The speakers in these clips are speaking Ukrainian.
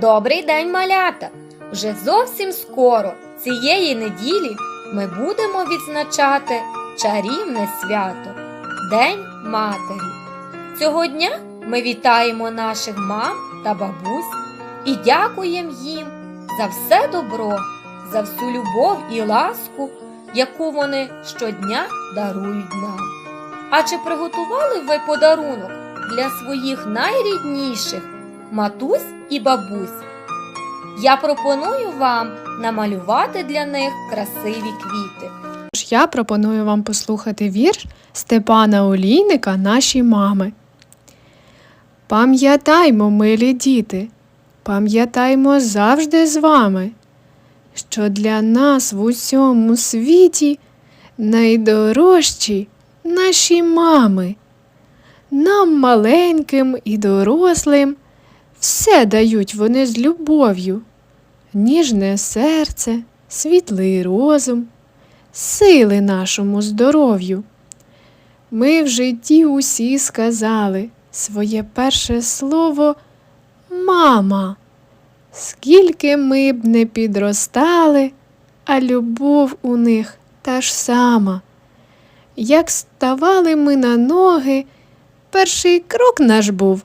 Добрий день, малята! Вже зовсім скоро цієї неділі ми будемо відзначати чарівне свято День Матері. Цього дня ми вітаємо наших мам та бабусь і дякуємо їм за все добро, за всю любов і ласку, яку вони щодня дарують нам. А чи приготували ви подарунок для своїх найрідніших матусь і бабусь? Я пропоную вам намалювати для них красиві квіти. Тож я пропоную вам послухати вірш Степана Олійника Наші мами. Пам'ятаймо, милі діти, пам'ятаймо завжди з вами, що для нас в усьому світі найдорожчі наші мами. Нам, маленьким і дорослим, все дають вони з любов'ю, ніжне серце, світлий розум сили нашому здоров'ю. Ми в житті усі сказали своє перше слово мама. Скільки ми б не підростали, а любов у них та ж сама. Як ставали ми на ноги, перший крок наш був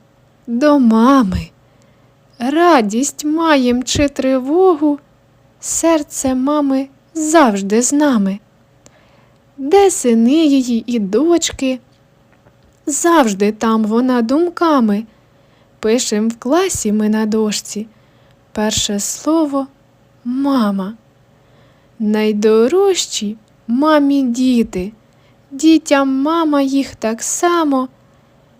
до мами. Радість маєм чи тривогу, серце мами завжди з нами. Де сини її і дочки? Завжди там вона думками. Пишем в класі ми на дошці. Перше слово мама. Найдорожчі мамі діти. Дітям мама їх так само.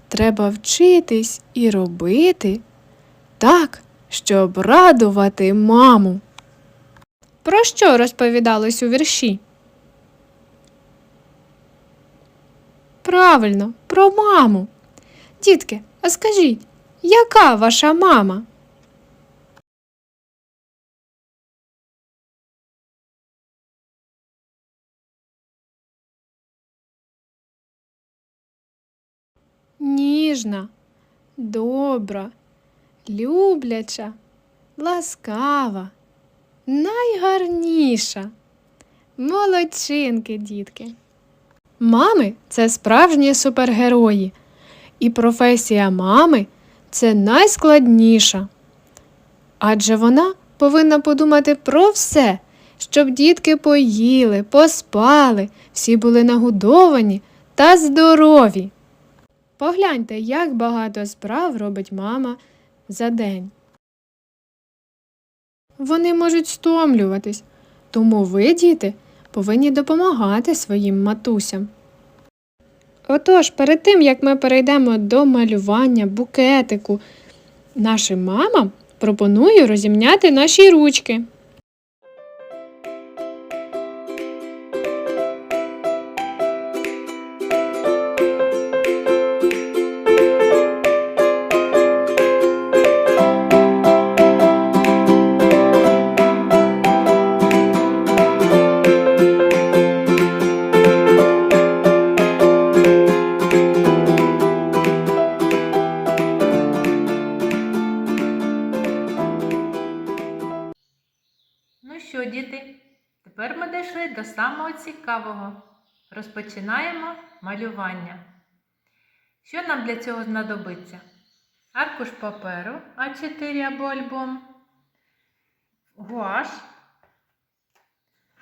Треба вчитись і робити так, щоб радувати маму. Про що розповідалось у вірші? Правильно, про маму. Дітки, а скажіть, яка ваша мама? Ніжна, добра, любляча, ласкава найгарніша. Молодчинки, дітки. Мами це справжні супергерої, і професія мами це найскладніша. Адже вона повинна подумати про все, щоб дітки поїли, поспали, всі були нагодовані та здорові. Погляньте, як багато справ робить мама за день. Вони можуть стомлюватись, тому ви, діти, повинні допомагати своїм матусям. Отож, перед тим, як ми перейдемо до малювання букетику нашим мамам, пропоную розімняти наші ручки. Цікавого. Розпочинаємо малювання. Що нам для цього знадобиться? Аркуш паперу А4 або альбом, гуаш,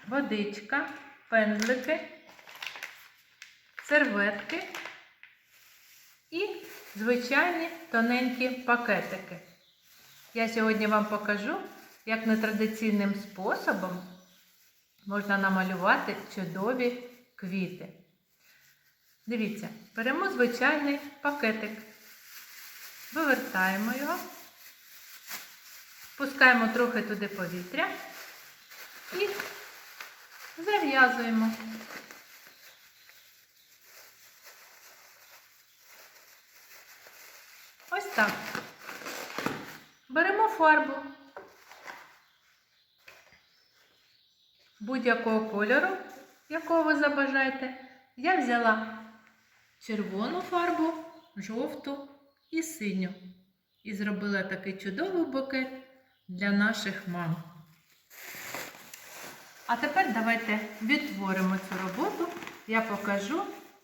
водичка, пензлики, серветки і звичайні тоненькі пакетики. Я сьогодні вам покажу, як нетрадиційним способом можна намалювати чудові квіти. Дивіться, беремо звичайний пакетик, вивертаємо його, пускаємо трохи туди повітря і зав'язуємо. Ось так. Беремо фарбу будь-якого кольору, якого ви забажаєте. Я взяла червону фарбу, жовту і синю. І зробила такий чудовий букет для наших мам. А тепер давайте відтворимо цю роботу. Я покажу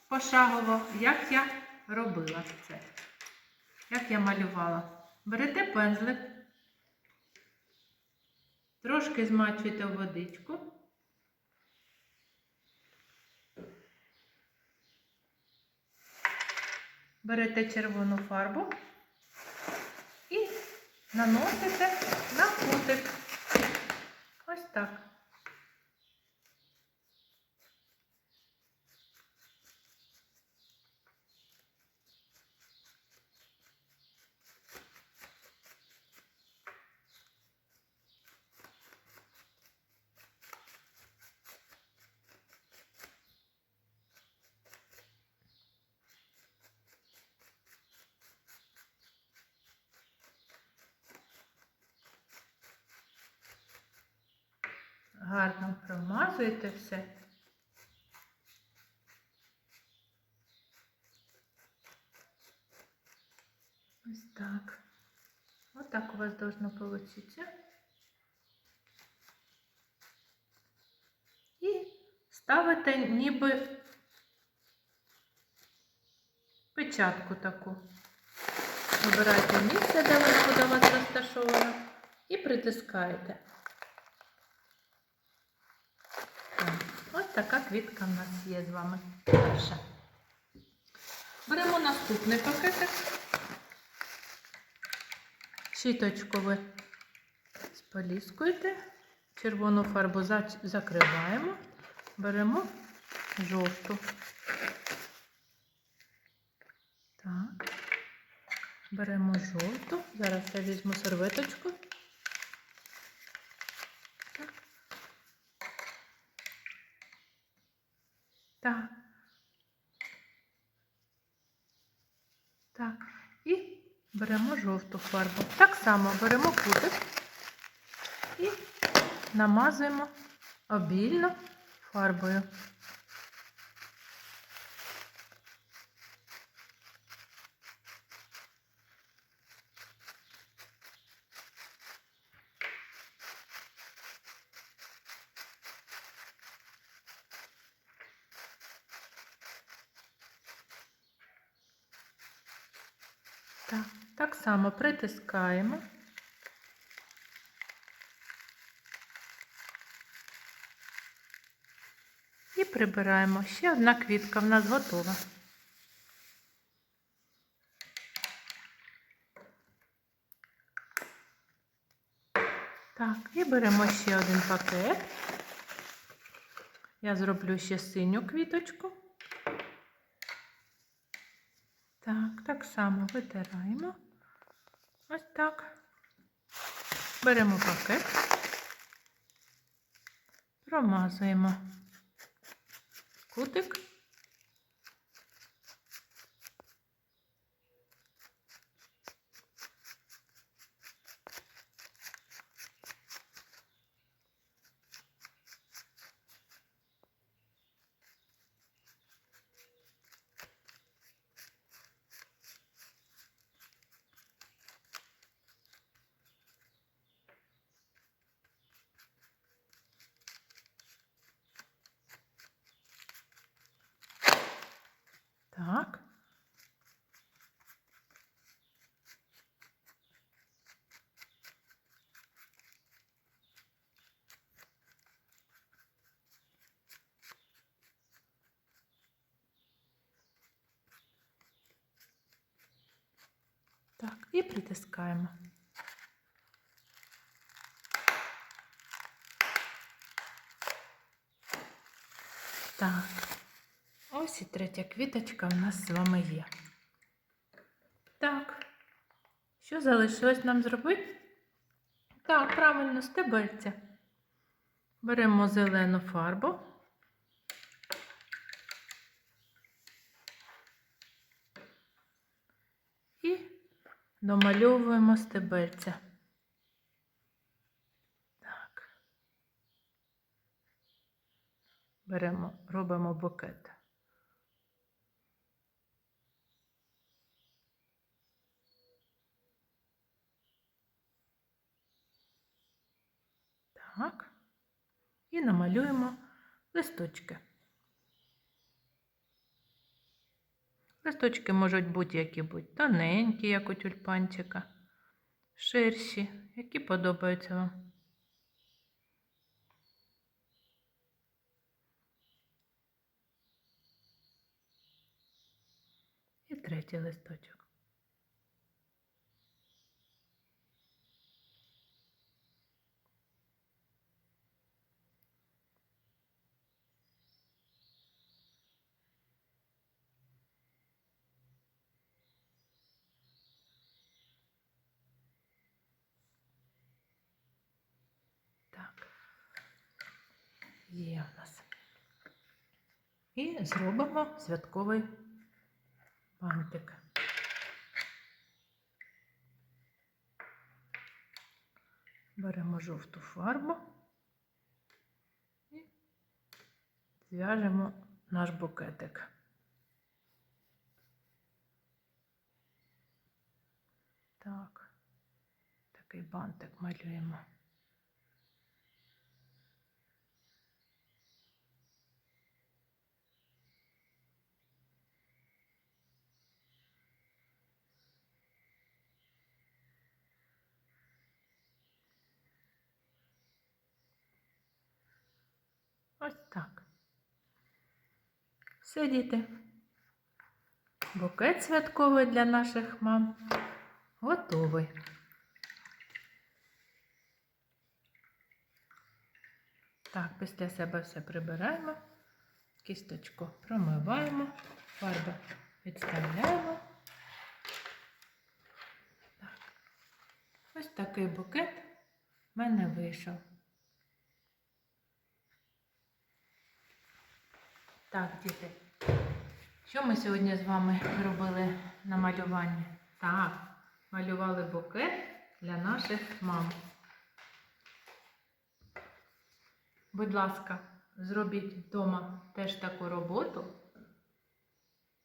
пошагово, як я робила це. Як я малювала. Берете пензлик, трошки змачуєте водичку. Берете червону фарбу і наносите на кутик. Ось так. Гарно промазуєте все. Ось так. Ось так у вас должно получиться. І ставите ніби печатку таку. Вибирайте місце, де вона буде у вас розташована, і притискаєте. Так, Ось така квітка в нас є з вами. Перша. Беремо наступний пакетик. Щіточку ви споліскуєте. Червону фарбу закриваємо. Беремо жовту. Так. Беремо жовту. Зараз я візьму серветочку. Так. Так. Так. І беремо жовту фарбу. Так само беремо кутик і намазуємо обільно фарбою. Так, само притискаємо. І прибираємо. Ще одна квітка в нас готова. Так, і беремо ще один пакет. Я зроблю ще синю квіточку. Так, так само витираємо. Ось так. Беремо пакет, промазуємо кутик. Так. Так, і притискаємо. Так. Ось і третя квіточка в нас з вами є. Так. Що залишилось нам зробити? Так, правильно, стебельця. Беремо зелену фарбу. І домальовуємо стебельця. Так. Беремо, робимо букет. Так. І намалюємо листочки. Листочки можуть бути які будь тоненькі, як у тюльпанчика, ширші, які подобаються вам. І третій листочок. Так. Є в нас. І зробимо святковий бантик. Беремо жовту фарбу і зв'яжемо наш букетик. Так, такий бантик малюємо. Ось так. Все, діти. Букет святковий для наших мам готовий. Так, після себе все прибираємо, кісточку промиваємо, фарби відставляємо. Так. Ось такий букет в мене вийшов. Так, діти, що ми сьогодні з вами робили на малюванні? Так, малювали букет для наших мам. Будь ласка, зробіть вдома теж таку роботу.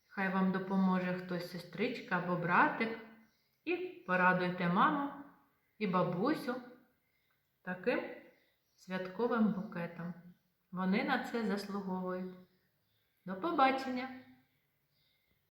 Хай вам допоможе хтось сестричка або братик. І порадуйте маму і бабусю таким святковим букетом. Вони на це заслуговують. До побачення!